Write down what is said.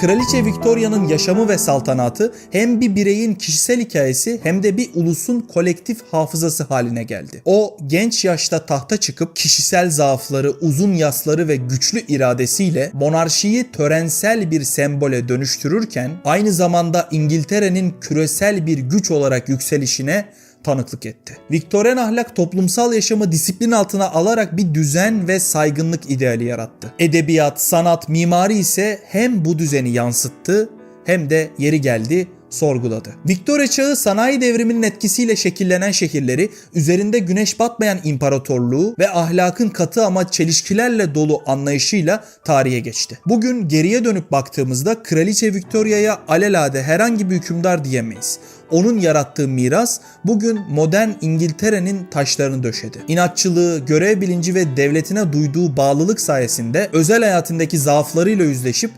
Kraliçe Victoria'nın yaşamı ve saltanatı hem bir bireyin kişisel hikayesi hem de bir ulusun kolektif hafızası haline geldi. O genç yaşta tahta çıkıp kişisel zaafları, uzun yasları ve güçlü iradesiyle monarşiyi törensel bir sembole dönüştürürken aynı zamanda İngiltere'nin küresel bir güç olarak yükselişine tanıklık etti. Viktoryen ahlak toplumsal yaşamı disiplin altına alarak bir düzen ve saygınlık ideali yarattı. Edebiyat, sanat, mimari ise hem bu düzeni yansıttı hem de yeri geldi sorguladı. Viktorya çağı sanayi devriminin etkisiyle şekillenen şehirleri, üzerinde güneş batmayan imparatorluğu ve ahlakın katı ama çelişkilerle dolu anlayışıyla tarihe geçti. Bugün geriye dönüp baktığımızda Kraliçe Victoria'ya alelade herhangi bir hükümdar diyemeyiz. Onun yarattığı miras bugün modern İngiltere'nin taşlarını döşedi. İnatçılığı, görev bilinci ve devletine duyduğu bağlılık sayesinde özel hayatındaki zaaflarıyla yüzleşip